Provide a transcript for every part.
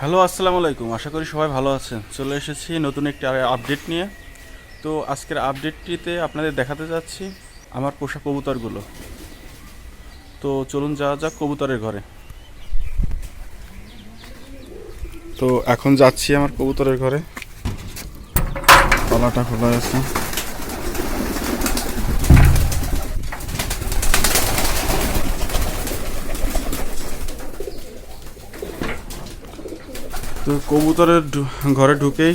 Hello, আসসালামু আলাইকুম। আশা করি সবাই ভালো আছেন। চলে এসেছি নতুন একটি আপডেট নিয়ে। তো আজকের আপডেটটিতে আপনাদের দেখাতে যাচ্ছি আমার পোষা কবুতরগুলো। তো চলুন যাওয়া যাক কবুতরের ঘরে। তো এখন যাচ্ছি আমার কবুতরের ঘরে। তলাটা খোলা আছে। তো কবুতরের ঘরে ঢুকেই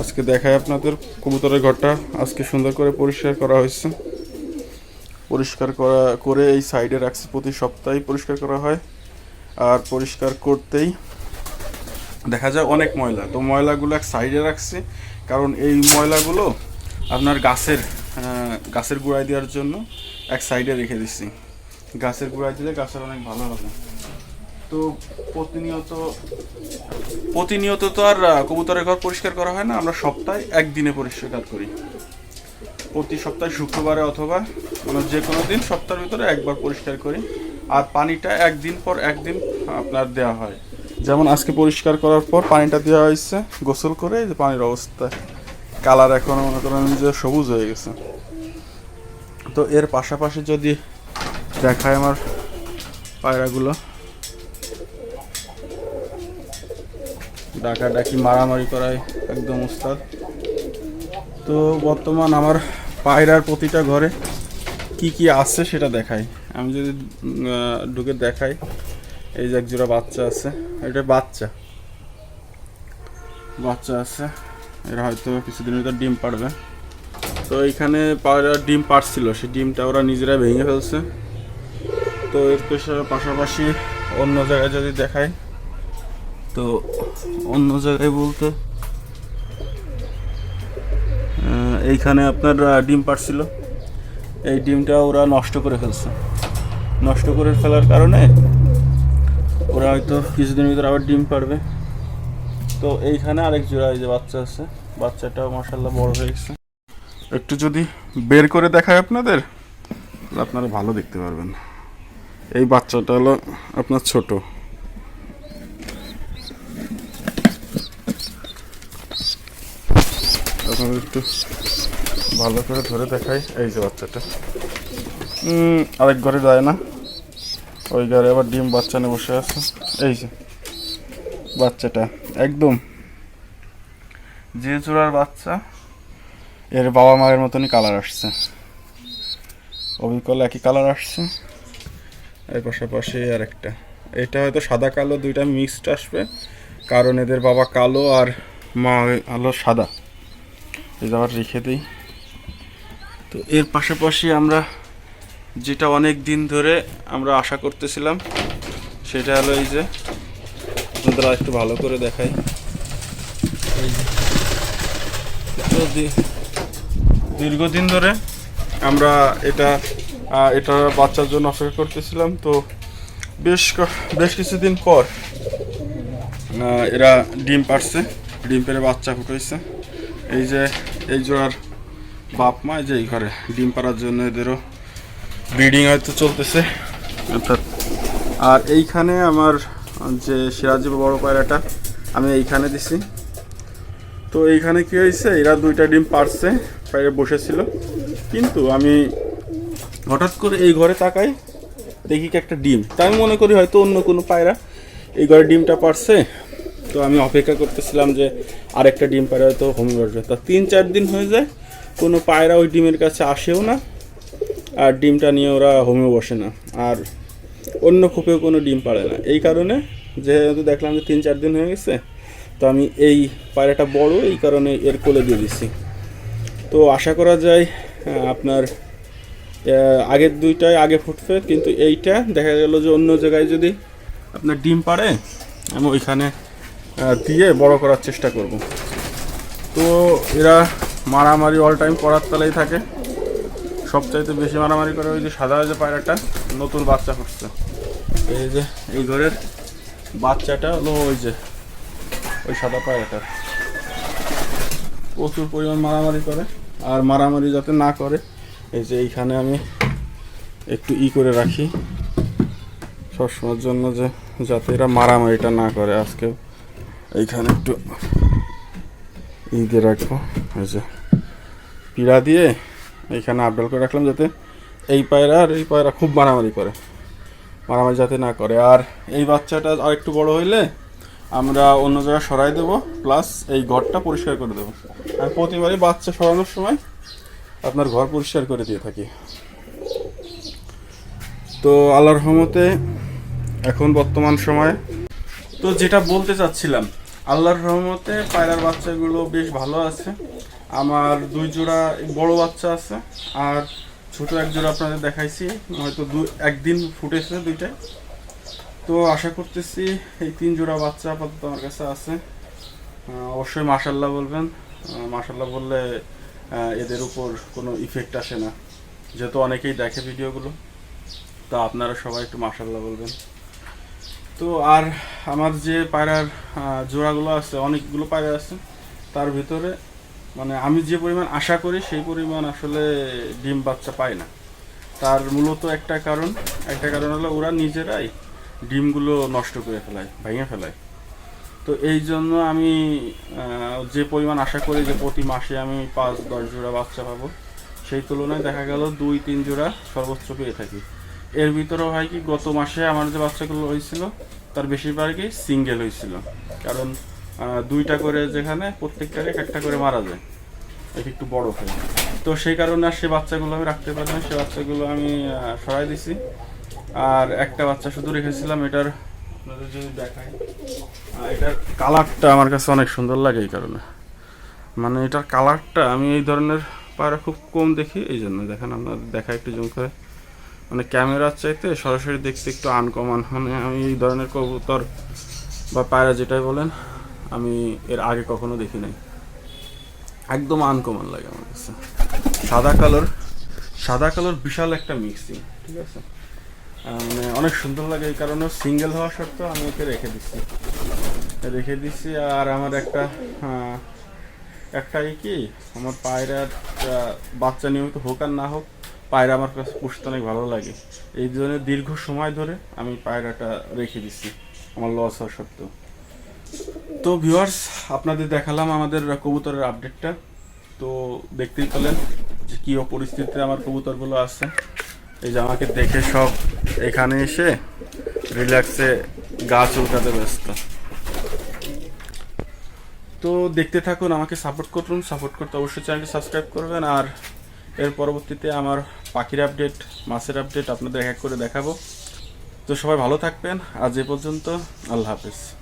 আজকে দেখায় আপনাদের কবুতরের ঘরটা। আজকে সুন্দর করে পরিষ্কার করা হয়েছে। পরিষ্কার করা করে এই সাইডে রাখছি প্রতি সপ্তাহে পরিষ্কার করা হয়। আর পরিষ্কার করতেই দেখা যায় অনেক ময়লা। তো ময়লাগুলো এক সাইডে রাখছি। কারণ এই ময়লাগুলো আপনার গাছের গাছের গোড়ায় দেওয়ার জন্য এক সাইডে রেখে দিচ্ছি গাছের গোড়ায় দিলে গাছের অনেক ভালো হবে। তো প্রতিনিয়ত প্রতিনিয়ত তো আর কবুতরের ঘর পরিষ্কার করা হয় না। আমরা সপ্তাহে একদিনে পরিষ্কার করি। প্রতি সপ্তাহে শুক্রবারে অথবা মানে যে কোনো দিন সপ্তাহের ভিতরে একবার পরিষ্কার করি। আর পানিটা একদিন পর একদিন আপনার দেওয়া হয়। যেমন আজকে পরিষ্কার করার পর পানিটা দেওয়া হয়েছে গোসল করে যে পানির অবস্থা। কালার এখন মনে করেন যে সবুজ হয়ে গেছে। তো এর পাশাপাশি যদি দেখায় আমার পায়রাগুলো। ডাকাডাকি, মারামারি করায় একদম উস্তাদ। তো বর্তমান আমার পায়রার প্রতিটা ঘরে কি কি আছে সেটা দেখাই। আমি যদি ঢুকে দেখাই। এই যে একজোড়া বাচ্চা আছে। এটা বাচ্চা। বাচ্চা আছে। এরা হয়তো কিছুদিনের ভিতর ডিম পাড়বে। তো এইখানে পায়রা ডিম পাড়ছিল। সেই ডিমটা ওরা নিজেরাই ভেঙে ফেলছে। তো এর পেশা- পাশাপাশি অন্য জায়গায় যদি দেখাই তো অন্য জায়গায় বলতে এইখানে আপনার ডিম পাড়ছিল। এই ডিমটা ওরা নষ্ট করে ফেলছে। নষ্ট করে ফেলার কারণে ওরা হয়তো কিছুদিনের ভিতরে আবার ডিম পারবে তো এইখানে আরেক জোড়া এই যে বাচ্চা আছে, বাচ্চাটাও মাসাল্লাহ বড় হয়ে গেছে। একটু যদি বের করে দেখায় আপনাদের আপনারা ভালো দেখতে পারবেন। এই বাচ্চাটা হলো আপনার ছোট। আপনাদের একটু ভালো করে ধরে দেখাই। এই যে বাচ্চাটা। আরেক ঘরে যায় না। ওই ঘরে আবার ডিম বাচ্চা নিয়ে বসে আছে। এই যে বাচ্চাটা একদম। যে চূড়ার বাচ্চা। এর বাবা মায়ের মতনই কালার আসছে। অবিকল একই কালার আসছে। এর পাশাপাশি আর একটা এটা হয়তো সাদা কালো দুইটা মিক্সড আসবে। কারণ এদের বাবা কালো আর মা আলো সাদা। এই আবার রেখে দিই। তো এর পাশাপাশি আমরা যেটা অনেক দিন ধরে আমরা আশা করতেছিলাম, সেটা হলো এই যে আপনাদের একটু ভালো করে দেখাই। দীর্ঘদিন ধরে আমরা এটা এটা বাচ্চার জন্য অপেক্ষা করতেছিলাম। তো বেশ বেশ কিছুদিন পর এরা ডিম পারছে ডিম পেরে বাচ্চা ফুটাইছে। এই যে, এই জোড়ার বাপ মা, এই যে এই ঘরে ডিম পাড়ার জন্য এদেরও ব্রিডিং হয়তো চলতেছে। অর্থাৎ, আর এইখানে আমার যে সিরাজি বড় পায়রাটা, আমি এইখানে দিছি। তো এইখানে কি হয়েছে, এরা দুইটা ডিম পারছে পায়রা বসেছিল। কিন্তু আমি হঠাৎ করে এই ঘরে তাকাই, দেখি কি একটা ডিম। তাই মনে করি হয়তো অন্য কোনো পায়রা এই ঘরে ডিমটা পারছে তো আমি অপেক্ষা করতেছিলাম যে আরেকটা ডিম পায়রা হয়তো হোমে বসবে তা তিন চার দিন হয়ে যায়, কোনো পায়রা ওই ডিমের কাছে আসেও না, আর ডিমটা নিয়ে ওরা হোমে বসে না, আর অন্য খোপেও কোনো ডিম পাড়ে না। এই কারণে যেহেতু দেখলাম যে তিন চার দিন হয়ে গেছে, তো আমি এই পায়রাটা বড়, এই কারণে এর কোলে দিয়ে দিছি। তো আশা করা যায় আপনার আগের দুইটাই আগে ফুটবে, কিন্তু এইটা দেখা গেল যে অন্য জায়গায় যদি আপনার ডিম পাড়ে, আমি ওইখানে দিয়ে বড় করার চেষ্টা করব। তো এরা মারামারি অল টাইম করার তালেই থাকে। সবচাইতে বেশি মারামারি করে ওই যে সাদা যে পায়রাটা, নতুন বাচ্চা ফুটছে এই যে, এই ঘরের বাচ্চাটা হলো ওই যে, ওই সাদা পায়রাটার। প্রচুর পরিমাণ মারামারি করে, আর মারামারি যাতে না করে, এই যে এইখানে আমি একটু ই করে রাখি। সবসময়ের জন্য যে, যাতে এরা মারামারিটা না করে আজকে। এইখানে একটু ঈদে রাখব, এই যে পিড়া দিয়ে এইখানে আপডাল করে রাখলাম যাতে এই পায়রা আর এই পায়রা খুব মারামারি করে, মারামারি যাতে না করে। আর এই বাচ্চাটা আর একটু বড় হইলে আমরা অন্য জায়গায় সরাই দেবো প্লাস এই ঘরটা পরিষ্কার করে দেবো। আর প্রতিবারই বাচ্চা সরানোর সময় আপনার ঘর পরিষ্কার করে দিয়ে থাকি। তো আল্লাহর রহমতে এখন বর্তমান সময়ে, তো যেটা বলতে চাচ্ছিলাম আল্লাহর রহমতে পায়রার বাচ্চাগুলো বেশ ভালো আছে। আমার দুই জোড়া বড় বাচ্চা আছে, আর ছোট এক জোড়া আপনাদের দেখাইছি, হয়তো দু, একদিন ফুটেছে দুইটাই তো আশা করতেছি এই তিন জোড়া বাচ্চা আপাতত আমার কাছে আছে। অবশ্যই মাশাল্লাহ বলবেন। মাশাল্লাহ বললে এদের উপর কোনো ইফেক্ট আসে না। যেহেতু অনেকেই দেখে ভিডিওগুলো, তা আপনারা সবাই একটু মাশাল্লাহ বলবেন। তো আর আমার যে পায়রার জোড়াগুলো আছে, অনেকগুলো পায়রা আছে, তার ভিতরে মানে আমি যে পরিমাণ আশা করি, সেই পরিমাণ আসলে ডিম বাচ্চা পায় না। তার মূলত একটা কারণ একটা কারণ হলো ওরা নিজেরাই ডিমগুলো নষ্ট করে ফেলায়, ভেঙে ফেলায়। তো এই জন্য আমি যে পরিমাণ আশা করি যে প্রতি মাসে আমি পাঁচ, দশ জোড়া বাচ্চা পাবো, সেই তুলনায় দেখা গেল দুই, তিন জোড়া সর্বোচ্চ পেয়ে থাকি। এর ভিতরেও হয় কি, গত মাসে আমার যে বাচ্চাগুলো হয়েছিল, তার বেশিরভাগই সিঙ্গেল হয়েছিল। কারণ দুইটা করে যেখানে প্রত্যেকটারে এক একটা করে মারা যায়। এটা একটু বড় হয়। তো সেই কারণে আর সে বাচ্চাগুলো আমি রাখতে পারি না সে বাচ্চাগুলো আমি সরাই দিছি। আর একটা বাচ্চা শুধু রেখেছিলাম, এটার আপনাদের যদি দেখাই এটার কালারটা আমার কাছে অনেক সুন্দর লাগে এই কারণে। মানে এটার কালারটা আমি এই ধরনের পায়রা খুব কম দেখি, এই জন্য। দেখেন আপনার দেখা একটু জুম করে। মানে ক্যামেরার চাইতে সরাসরি দেখতে একটু আনকমন মানে আমি এই ধরনের কবুতর বা পায়রা যেটাই বলেন আমি এর আগে কখনো দেখি নাই। একদম আনকমন লাগে আমার কাছে। সাদা কালোর সাদা কালোর বিশাল একটা মিক্সিং ঠিক আছে? মানে অনেক সুন্দর লাগে এই কারণে সিঙ্গেল হওয়া সত্ত্বেও আমি ওকে রেখে দিচ্ছি। রেখে দিচ্ছি আর আমার একটা আহ, একটাই কি আমার পায়রার বাচ্চা নিয়মিত হোক আর না হোক পায়রা আমার কাছে পুষতে অনেক ভালো লাগে। এই জন্য দীর্ঘ সময় ধরে আমি পায়রাটা রেখে দিচ্ছি আমার লস হওয়া সত্ত্বেও। তো ভিউয়ার্স আপনাদের দেখালাম আমাদের কবুতরের আপডেটটা তো দেখতেই পেলেন যে কী পরিস্থিতিতে আমার কবুতরগুলো আছে। এই যে আমাকে দেখে সব এখানে এসে রিল্যাক্সে গা চুলকাতে ব্যস্ত। তো দেখতে থাকুন, আমাকে সাপোর্ট করুন। সাপোর্ট করতে অবশ্যই চ্যানেলটি সাবস্ক্রাইব করবেন। আর এর পরবর্তীতে আমার পাখির আপডেট মাছের আপডেট আপনাদের এক এক করে দেখাবো। তো সবাই ভালো থাকবেন। আজ এ পর্যন্ত, আল্লাহ হাফেজ।